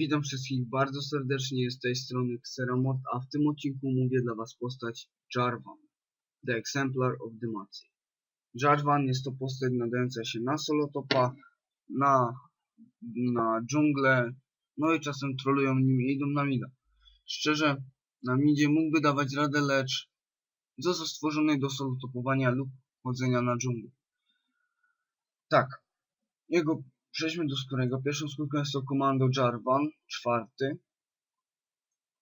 Witam wszystkich bardzo serdecznie, z tej strony Xeramort, a w tym odcinku mówię dla Was postać Jarvan, The Exemplar of Demacia. Jarvan jest to postać nadająca się na solotopa, na, na dżunglę, no i czasem trolują nim i idą na mida. Szczerze, na midzie mógłby dawać radę, lecz został stworzony do solotopowania lub chodzenia na dżunglę. Tak, jego Przejdźmy do skórego. Pierwszą skórką jest to komando Jarvan, czwarty.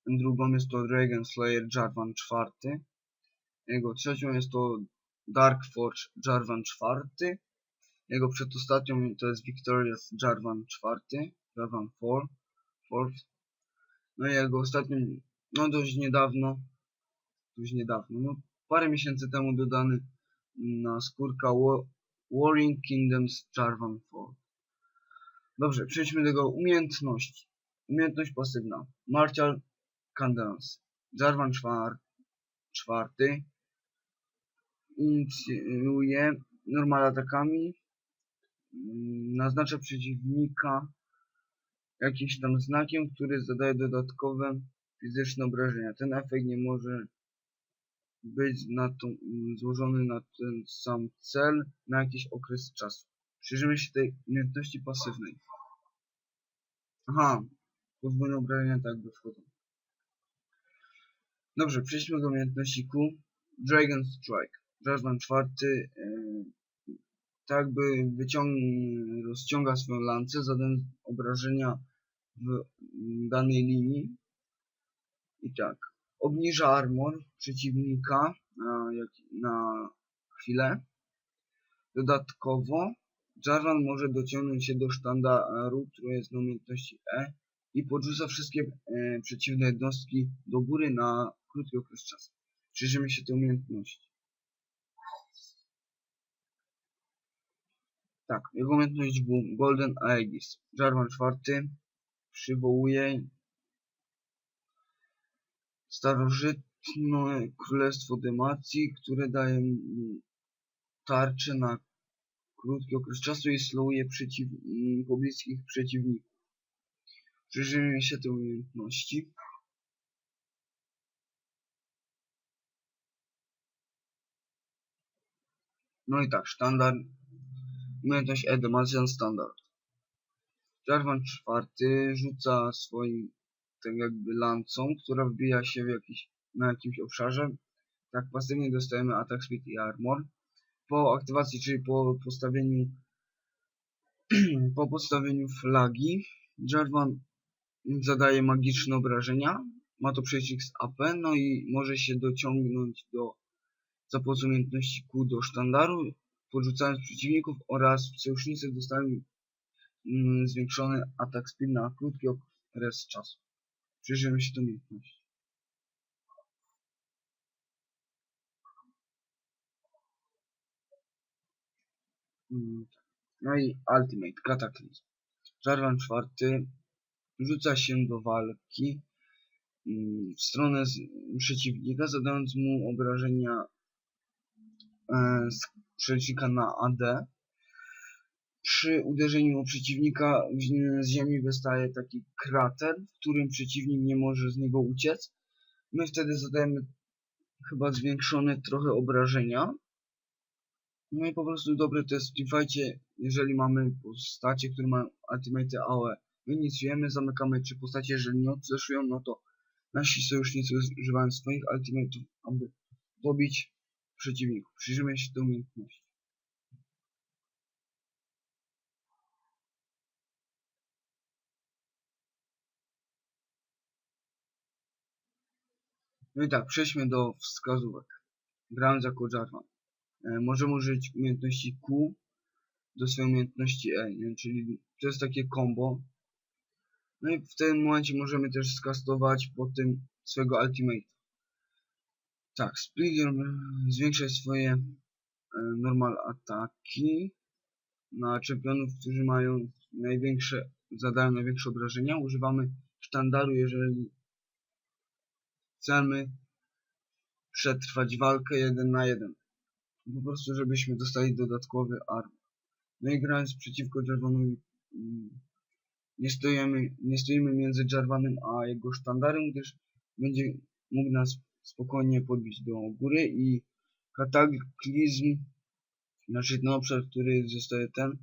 Drugą jest to Dragon Slayer Jarvan, czwarty. Jego trzecią jest to Dark Forge Jarvan, czwarty. Jego przedostatnią to jest Victorious Jarvan, czwarty. Jarvan 4, fourth. No i jego ostatnią, no dość niedawno, dość niedawno, no parę miesięcy temu dodany na skórka Wa- Warring Kingdoms Jarvan 4. Dobrze, przejdźmy do jego umiejętności. Umiejętność pasywna. Martial Candance. Jarvan czwar, czwarty. Inicjuje normal atakami. Naznacza przeciwnika jakimś tam znakiem, który zadaje dodatkowe fizyczne obrażenia. Ten efekt nie może być na złożony na ten sam cel na jakiś okres czasu. Przyjrzymy się tej umiejętności pasywnej. Aha, podwójne obrażenia tak by wchodzą. Dobrze, przejdźmy do umiejętności Q. Dragon Strike. Jarvan czwarty yy, tak by rozciąga swoją lancę, zadając obrażenia w danej linii. I tak, obniża armor przeciwnika na, na chwilę. Dodatkowo Jarvan może dociągnąć się do sztandaru, który jest na umiejętności E i podrzuca wszystkie e, przeciwne jednostki do góry na krótki okres czasu. Przyjrzymy się tej umiejętności. Tak, jego umiejętność był Golden Aegis. Jarvan czwarty przywołuje starożytne królestwo Demacji, które daje tarczę na krótki okres czasu i slowuje przeciw, pobliskich przeciwników. Przyjrzyjmy się tej umiejętności. No i tak, sztandar. Umiejętność Edemazjan standard. Jarvan czwarty rzuca swoim tak jakby lancą, która wbija się w jakiś, na jakimś obszarze. Tak pasywnie dostajemy atak speed i armor po aktywacji, czyli po postawieniu po postawieniu flagi Jarvan zadaje magiczne obrażenia ma to przecisk z AP, no i może się dociągnąć do za pomocą umiejętności Q do sztandaru podrzucając przeciwników oraz sojusznicy dostają mm, zwiększony atak speed na krótki okres czasu. Przyjrzyjmy się do umiejętności. No i Ultimate, Kataklizm. Jarvan czwarty rzuca się do walki mm, w stronę przeciwnika, zadając mu obrażenia e, z przeciwnika na AD. Przy uderzeniu przeciwnika z ziemi wystaje taki krater, w którym przeciwnik nie może z niego uciec. My wtedy zadajemy chyba zwiększone trochę obrażenia. No i po prostu dobre to jest w teamfightie, jeżeli mamy postacie, które mają ultimate AOE. My inicjujemy, zamykamy trzy postacie, jeżeli nie odfleszują, no to nasi sojusznicy używają swoich ultimate'ów, aby dobić przeciwników. Przyjrzymy się do umiejętności. No i tak, przejdźmy do wskazówek. Grając jako Jarvan. E, możemy użyć umiejętności Q do swojej umiejętności E, nie? czyli to jest takie combo. No i w tym momencie możemy też skastować po tym swojego ultimate. Tak, Split zwiększa swoje e, normal ataki na czempionów, którzy mają największe, zadają największe obrażenia. Używamy sztandaru, jeżeli chcemy przetrwać walkę jeden na jeden. Po prostu, żebyśmy dostali dodatkowy arm. No i grając przeciwko Jarvanowi, mm, nie stoimy, nie stoimy między Jarvanem a jego sztandarem, gdyż będzie mógł nas spokojnie podbić do góry i kataklizm, znaczy ten obszar, który zostaje ten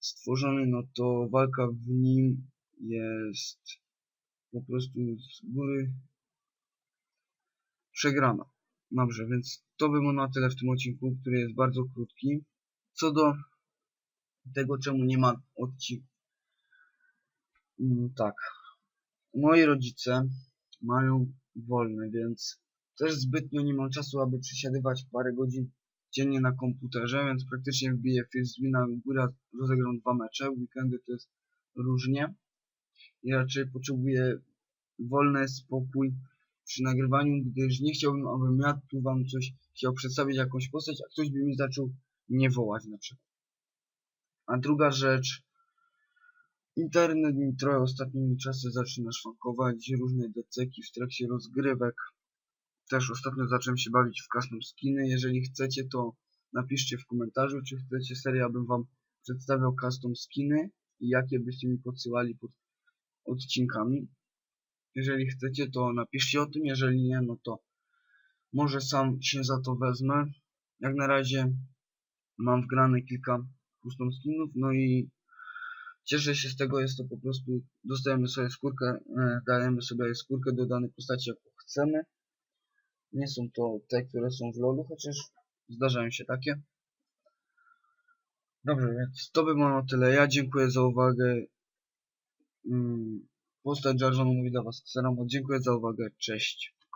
stworzony, no to walka w nim jest po prostu z góry przegrana. Dobrze, więc to by było na tyle w tym odcinku, który jest bardzo krótki. Co do tego, czemu nie ma odcinka. Tak. Moi rodzice mają wolne, więc też zbytnio nie mam czasu, aby przesiadywać parę godzin dziennie na komputerze, więc praktycznie wbiję Firstwina górę, rozegram dwa mecze, weekendy to jest różnie i raczej potrzebuję wolny spokój przy nagrywaniu, gdyż nie chciałbym, abym ja tu wam coś chciał przedstawić, jakąś postać, a ktoś by mi zaczął nie wołać na przykład. A druga rzecz, internet mi trochę ostatnimi czasy zaczyna szwankować, różne deceki w trakcie rozgrywek. Też ostatnio zacząłem się bawić w custom skiny. Jeżeli chcecie, to napiszcie w komentarzu, czy chcecie serię, abym wam przedstawiał custom skiny i jakie byście mi podsyłali pod odcinkami. Jeżeli chcecie, to napiszcie o tym, jeżeli nie, no to może sam się za to wezmę. Jak na razie mam wgrane kilka custom skinów, no i cieszę się z tego, jest to po prostu, dostajemy sobie skórkę, e, dajemy sobie skórkę do danej postaci, jaką chcemy. Nie są to te, które są w LoLu, chociaż zdarzają się takie. Dobrze, więc to by było na tyle. Ja dziękuję za uwagę. Mm, Postać Jarvana mówi dla Was Xeramot. Dziękuję za uwagę. Cześć.